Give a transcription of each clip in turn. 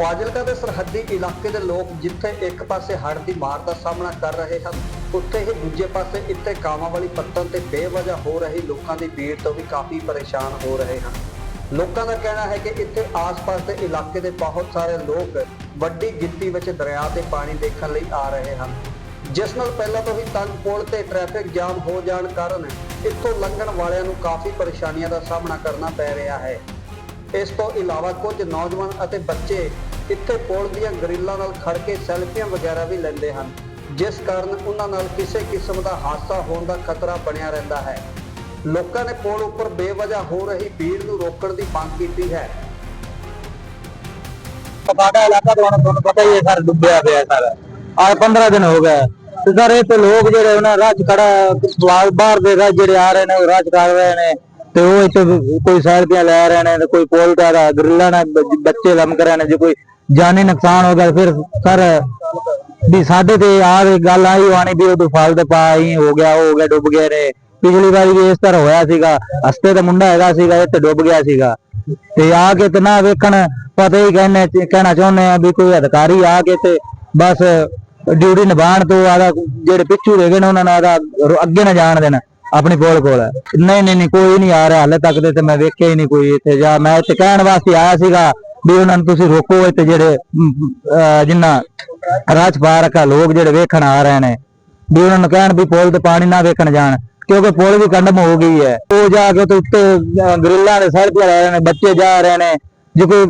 ਫਾਜ਼ਿਲਕਾ ਦੇ ਸਰਹੱਦੀ ਇਲਾਕੇ ਦੇ ਲੋਕ ਜਿੱਥੇ ਇੱਕ ਪਾਸੇ ਹੜ੍ਹ ਦੀ ਮਾਰ ਦਾ ਸਾਹਮਣਾ ਕਰ ਰਹੇ ਹਨ, ਉੱਥੇ ਹੀ ਦੂਜੇ ਪਾਸੇ ਇੱਥੇ ਕਾਵਾਂ ਵਾਲੀ ਪੱਤਨ ਤੇ ਬੇਵਜ੍ਹਾ ਹੋ ਰਹੀ ਲੋਕਾਂ ਦੀ ਭੀੜ ਤੋਂ ਵੀ ਕਾਫੀ ਪਰੇਸ਼ਾਨ ਹੋ ਰਹੇ ਹਨ। ਲੋਕਾਂ ਦਾ ਕਹਿਣਾ ਹੈ ਕਿ ਇੱਥੇ ਆਸ-ਪਾਸ ਦੇ ਇਲਾਕੇ ਦੇ ਬਹੁਤ ਸਾਰੇ ਲੋਕ ਵੱਡੀ ਗਿਣਤੀ ਵਿੱਚ ਦਰਿਆ ਤੇ ਪਾਣੀ ਦੇਖਣ ਲਈ ਆ ਰਹੇ ਹਨ। ਜਿਸ ਨਾਲ ਪਹਿਲਾਂ ਤੋਂ ਹੀ ਤੰਗ ਪੁਲ ਤੇ ਟ੍ਰੈਫਿਕ ਜਾਮ ਹੋ ਜਾਣ ਕਾਰਨ ਇੱਥੋਂ ਲੰਘਣ ਵਾਲਿਆਂ ਨੂੰ ਕਾਫੀ ਪਰੇਸ਼ਾਨੀਆਂ ਦਾ ਸਾਹਮਣਾ ਕਰਨਾ ਪੈ ਰਿਹਾ ਹੈ। ਇਸ ਤੋਂ ਇਲਾਵਾ ਕੁਝ ਨੌਜਵਾਨ ਅਤੇ ਬੱਚੇ ਇੱਥੇ ਪੁਲ ਦੀਆਂ ਗਰਿੱਲਾਂ ਨਾਲ ਖੜ ਕੇ ਸੈਲਫੀਆਂ ਵਗੈਰਾ ਵੀ ਲੈਂਦੇ ਹਨ, ਜਿਸ ਕਾਰਨ ਉਹਨਾਂ ਨਾਲ ਕਿਸੇ ਕਿਸਮ ਦਾ ਹਾਦਸਾ ਹੋਣ ਦਾ ਖਤਰਾ ਬਣਿਆ ਰਹਿੰਦਾ ਹੈ। ਲੋਕਾਂ ਨੇ ਪੁਲ ਉੱਪਰ ਬੇਵਜ੍ਹਾ ਹੋ ਰਹੀ ਭੀੜ ਨੂੰ ਰੋਕਣ ਦੀ ਮੰਗ ਕੀਤੀ ਹੈ। ਸਾਡਾ ਇਲਾਕਾ ਤੁਹਾਨੂੰ ਪਤਾ ਹੀ ਹੈ, ਸਰ ਡੁੱਬਿਆ ਪਿਆ ਸਰ। ਅੱਜ 15 ਦਿਨ ਹੋ ਗਏ। ਤੇ ਸਰ ਇਹ ਤੇ ਲੋਕ ਜਿਹੜੇ ਉਹਨਾਂ ਰਾਹ ਖੜਾ ਬਾਹਰ- ਦੇ ਰਾਹ ਜਿਹੜੇ ਆ ਰਹੇ ਨੇ, ਉਹ ਕਰ ਰਹੇ ਨੇ। ਤੇ ਉਹ ਇੱਥੇ ਕੋਈ ਸੈਲਫੀਆਂ ਲੈ ਰਹੇ ਨੇ ਤੇ ਕੋਈ ਪੋਲ ਦਾ ਦਾ ਨਾਲ ਬੱਚੇ ਲਮਕ ਰਹੇ ਨੇ ਜੇ ਕੋਈ ਜਾਨੀ ਨੁਕਸਾਨ ਹੋ ਗਿਆ ਫਿਰ ਸਰ ਵੀ ਸਾਡੇ ਤੇ ਆ ਗੱਲ ਆਈ ਆਣੀ ਵੀ ਉਹ ਫਾਲ ਦੇ ਪਾਈ ਹੋ ਗਿਆ ਹੋ ਗਿਆ, ਡੁੱਬ ਗਏ ਨੇ। ਪਿਛਲੀ ਵਾਰੀ ਵੀ ਇਸ ਤਰ੍ਹਾਂ ਹੋਇਆ ਸੀਗਾ, ਹਸਤੇ ਦਾ ਮੁੰਡਾ ਹੈਗਾ ਸੀਗਾ, ਇਹ ਤੇ ਡੁੱਬ ਗਿਆ ਸੀਗਾ। ਤੇ ਆ ਕੇ ਤੇ ਨਾ ਵੇਖਣ, ਪਤਾ ਹੀ ਕਹਿਣਾ ਕਹਿਣਾ ਚਾਹੁੰਦੇ ਆ ਵੀ ਕੋਈ ਅਧਿਕਾਰੀ ਆ ਕੇ ਤੇ ਬਸ ਡਿਊਟੀ ਨਿਭਾਣ ਤੋਂ ਆਦਾ ਜਿਹੜੇ ਪਿੱਛੂ ਰਹਿ ਗਏ ਨੇ ਉਹਨਾਂ ਨਾਲ ਆਦਾ ਅੱਗੇ ਨਾ ਜਾਣ ਦੇਣਾ। ਆਪਣੀ ਕੋਲ ਕੋਲ। ਨਹੀਂ ਨਹੀਂ ਨਹੀਂ ਕੋਈ ਨਹੀਂ ਆ ਰਿਹਾ। ਹਾਲੇ ਤੱਕ ਦੇ ਤੇ ਮੈਂ ਵੇਖਿਆ ਹੀ ਨਹੀਂ ਕੋਈ ਇੱਥੇ। ਜਾਂ ਮੈਂ ਇੱਥੇ ਕਹਿਣ ਵਾਸਤੇ ਆਇਆ ਸੀਗਾ ਵੀ ਉਹਨਾਂ ਨੂੰ ਤੁਸੀਂ ਰੋਕੋ ਇੱਥੇ ਜਿਹੜੇ ਅਮ, ਅਹ, ਜਿੰਨਾ ਰਾਜ ਪਾਰਕਾ ਲੋਕ ਜਿਹੜੇ ਵੇਖਣ ਆ ਰਹੇ ਨੇ। ਵੀ ਉਹਨਾਂ ਨੂੰ ਕਹਿਣ ਵੀ ਪੁਲ ਤੇ ਪਾਣੀ ਨਾ ਵੇਖਣ ਜਾਣ ਕਿਉਂਕਿ ਪੁਲ ਵੀ ਕੰਡਮ ਹੋ ਗਈ ਹੈ। ਉਹ ਜਾ ਕੇ ਤੇ ਉੱਤੇ ਅਹ, ਗਰਿੱਲਾਂ ਦੇ ਸੜਕ ਤੇ ਰਹੇ ਨੇ ਬੱਚੇ ਜਾ ਰਹੇ ਨੇ। ਜੇ ਕੋਈ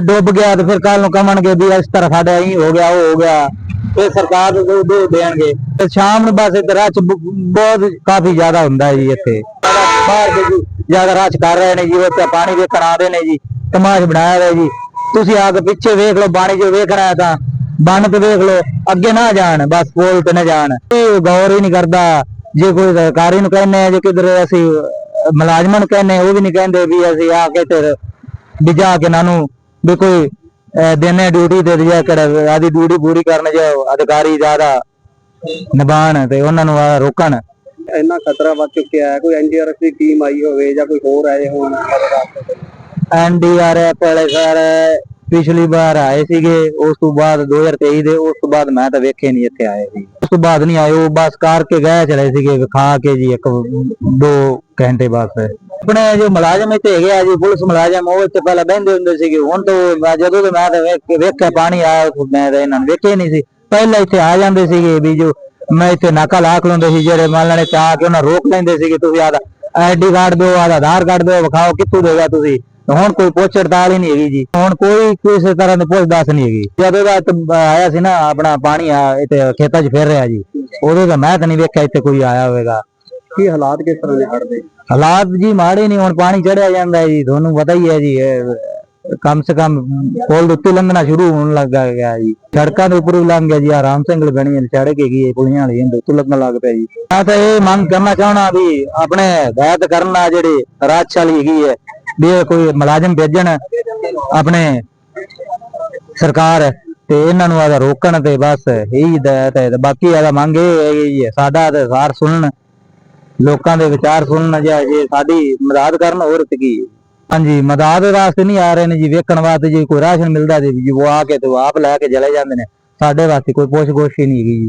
ਡੁੱਬ ਗਿਆ ਤੇ ਫਿਰ ਕੱਲ ਨੂੰ ਕਮਣਗੇ ਵੀ ਇਸ ਤਰ੍ਹਾਂ ਸਾਡਾ ਹੀ ਹੋ ਗਿਆ ਉਹ ਹੋ ਗਿਆ। ਤੇ ਸਰਕਾਰ ਨੂੰ ਦੇ- ਦੇਣਗੇ। ਤੇ ਸ਼ਾਮ ਨੂੰ ਬਸ ਇੱਧਰ ਰਾਹ ਬਹੁਤ ਕਾਫੀ ਜ਼ਿਆਦਾ ਹੁੰਦਾ ਜੀ ਇੱਥੇ। ਬਾਹਰ ਦੇ ਜੀ, ਜ਼ਿਆਦਾ ਰਾਹ ਕਰ ਰਹੇ ਨੇ ਜੀ ਉੱਥੇ ਪਾਣੀ ਵੇਖਣ ਆਉਂਦੇ ਨੇ ਜੀ, ਤਮਾਸ਼ ਬਣਾਇਆ ਹੋਇਆ ਜੀ। ਤੁਸੀਂ ਆ ਕੇ ਪਿੱਛੇ ਵੇਖ ਲਓ, ਪਾਣੀ ਜੋ ਵੇਖਣਾ ਹੈ ਤਾਂ ਬੰਨ ਤੇ ਵੇਖ ਲਓ, ਅੱਗੇ ਨਾ ਜਾਣ, ਬਸ ਪੁਲ ਤੇ ਨਾ ਜਾਣ। ਇਹ ਗੌਰ ਹੀ ਨਹੀਂ ਕਰਦਾ, ਜੇ ਕੋਈ ਸਰਕਾਰੀ ਨੂੰ ਕਹਿੰਦੇ ਆ, ਜੇ ਕਿਧਰ ਅਸੀਂ ਮੁਲਾਜ਼ਮਾਂ ਨੂੰ ਕਹਿੰਦੇ ਉਹ ਵੀ ਨਹੀਂ ਕਹਿੰਦੇ ਵੀ ਅਸੀਂ ਆ ਕੇ ਤੇ ਵੀ ਜਾ ਕੇ ਇਹਨਾਂ ਨੂੰ ਵੀ ਕੋਈ ਦਿਨੇ ਡਿਊਟੀ ਤੇ ਜਾਂ ਕਿਹੜਾ ਆਦੀ ਡਿਊਟੀ ਪੂਰੀ ਕਰਨ ਜੋ ਅਧਿਕਾਰੀ ਜ਼ਿਆਦਾ ਨਿਭਾਣ ਤੇ ਉਹਨਾਂ ਨੂੰ ਰੋਕਣ। ਇੰਨਾ ਖਤਰਾ ਵੱਧ ਚੁੱਕਿਆ ਹੈ ਕੋਈ ਐਨਡੀਆਰਐਫ ਦੀ ਟੀਮ ਆਈ ਹੋਵੇ ਜਾਂ ਕੋਈ ਹੋਰ ਆਏ ਹੋਣ ਐਨਡੀਆਰਐਫ ਵਾਲੇ ਸਰ ਪਿਛਲੀ ਵਾਰ ਆਏ ਸੀਗੇ ਉਸ ਤੋਂ ਬਾਅਦ 2023 ਦੇ ਉਸ ਤੋਂ ਬਾਅਦ ਮੈਂ ਤਾਂ ਵੇਖੇ ਨਹੀਂ ਇੱਥੇ ਆਏ ਸੀ। ਉਸ ਤੋਂ ਬਾਅਦ ਨਹੀਂ ਆਏ ਉਹ ਬਸ ਕਰਕੇ ਗਏ ਚਲੇ ਸੀਗੇ ਵਿਖਾ ਕੇ ਜੀ ਇੱਕ ਦੋ ਘੰਟੇ ਬਸ। ਆਪਣੇ ਜੋ ਮੁਲਾਜ਼ਮ ਇੱਥੇ ਹੈਗੇ ਆ, ਜੀ ਪੁਲਿਸ ਮੁਲਾਜ਼ਮ, ਉਹ ਇੱਥੇ ਪਹਿਲਾਂ ਬਹਿੰਦੇ ਹੁੰਦੇ ਸੀਗੇ। ਹੁਣ ਤੋਂ ਜਦੋਂ ਤੋਂ ਮੈਂ ਤਾਂ ਵੇਖਿਆ ਪਾਣੀ ਆਇਆ ਮੈਂ ਤਾਂ ਇਹਨਾਂ ਨੂੰ ਵੇਖਿਆ ਹੀ ਨਹੀਂ ਸੀ। ਪਹਿਲਾਂ ਇੱਥੇ ਆ ਜਾਂਦੇ ਸੀਗੇ ਵੀ ਜੋ ਮੈਂ ਇੱਥੇ ਨਾਕਾ ਲਾ ਖਲੋਂਦੇ ਸੀ, ਜਿਹੜੇ ਮੰਨ ਲੈਣੇ ਚਾਹ ਕੇ ਉਹਨਾਂ ਰੋਕ ਲੈਂਦੇ ਸੀਗੇ। ਤੁਸੀਂ ਆਦਾ ਆਈਡੀ ਕਾਰਡ ਦਿਓ, ਆਦਾ ਆਧਾਰ ਕਾਰਡ ਦਿਓ, ਵਿਖਾਓ ਕਿੱਥੋਂ ਦੇਗਾ ਤੁਸੀਂ। ਹੁਣ ਕੋਈ ਪੁੱਛ ਹੜਤਾਲ ਹੀ ਨਹੀਂ ਹੈਗੀ ਜੀ। ਹੁਣ ਕੋਈ ਕਿਸੇ ਤਰ੍ਹਾਂ ਦੀ ਪੁੱਛ ਦੱਸ ਨਹੀਂ ਹੈਗੀ। ਜਦੋਂ ਦਾ ਆਇਆ ਸੀ ਨਾ, ਆਪਣਾ ਪਾਣੀ ਆ, ਇੱਥੇ ਖੇਤਾਂ 'ਚ ਫਿਰ ਰਿਹਾ ਜੀ। ਉਦੋਂ ਤਾਂ ਮੈਂ ਤਾਂ ਨਹੀਂ ਵੇਖਿਆ ਇੱਥੇ ਕੋਈ ਆਇਆ ਹੋਵੇਗਾ। ਕੀ ਹਾਲਾਤ ਕਿਸ ਤਰ੍ਹਾਂ ਦੇ ਹੜ੍ਹ ਦੇ ਹਾਲਾਤ ਜੀ ਮਾੜੇ ਨਹੀਂ ਹੁਣ ਪਾਣੀ ਚੜਿਆ ਜਾਂਦਾ ਹੈ ਜੀ, ਤੁਹਾਨੂੰ ਪਤਾ ਹੀ ਹੈ ਜੀ ਕਮ ਸੇ ਕਮ ਪੁਲ ਦੇ ਉੱਤੇ ਲੰਘਣਾ ਸ਼ੁਰੂ ਹੋਣ ਲੱਗਾ ਗਿਆ ਜੀ। ਸੜਕਾਂ ਦੇ ਉੱਪਰ ਲੰਘ ਗਿਆ ਜੀ ਆ ਰਾਮ ਸਿੰਘਲ ਬਣੀ ਕੇ ਗਈ ਪੁਲੀਆਂ ਵਾਲੀ, ਇਹਦੇ ਉੱਤੇ ਲੱਗਣ ਲੱਗ ਪਿਆ ਜੀ। ਮੈਂ ਤਾਂ ਇਹ ਮੰਗ ਕਰਨਾ ਚਾਹਣਾ ਵੀ ਆਪਣੇ ਹਦਾਇਤ ਕਰਨ ਨਾਲ ਜਿਹੜੇ ਰਾਜ ਵਾਲੀ ਹੈਗੀ ਹੈ, ਵੀ ਕੋਈ ਮੁਲਾਜ਼ਮ ਭੇਜਣ ਆਪਣੇ ਸਰਕਾਰ ਤੇ ਇਹਨਾਂ ਨੂੰ ਆਦਾ ਰੋਕਣ ਤੇ ਬਸ ਇਹੀ ਹਦਾਇਤ ਹੈ ਬਾਕੀ ਆਦਾ ਮੰਗ ਇਹ ਹੈ ਸਾਡਾ ਤੇ ਸਾਰ ਸੁਣਨ ਲੋਕਾਂ ਦੇ ਵਿਚਾਰ ਸੁਣਨ ਜਾਂ ਜੇ ਸਾਡੀ ਮਦਦ ਕਰਨ ਹੋਰ ਤੇ ਕੀ ਹਾਂਜੀ, ਮਦਦ ਵਾਸਤੇ ਨਹੀਂ ਆ ਰਹੇ ਨੇ ਜੀ, ਵੇਖਣ ਵਾਸਤੇ ਜੇ ਕੋਈ ਰਾਸ਼ਨ ਮਿਲਦਾ ਜੀ, ਉਹ ਆ ਕੇ ਤੇ ਉਹ ਆਪ ਲੈ ਕੇ ਚਲੇ ਜਾਂਦੇ ਨੇ। ਸਾਡੇ ਵਾਸਤੇ ਕੋਈ ਪੁੱਛ ਗੁੱਛ ਹੀ ਨਹੀਂ ਹੈਗੀ ਜੀ।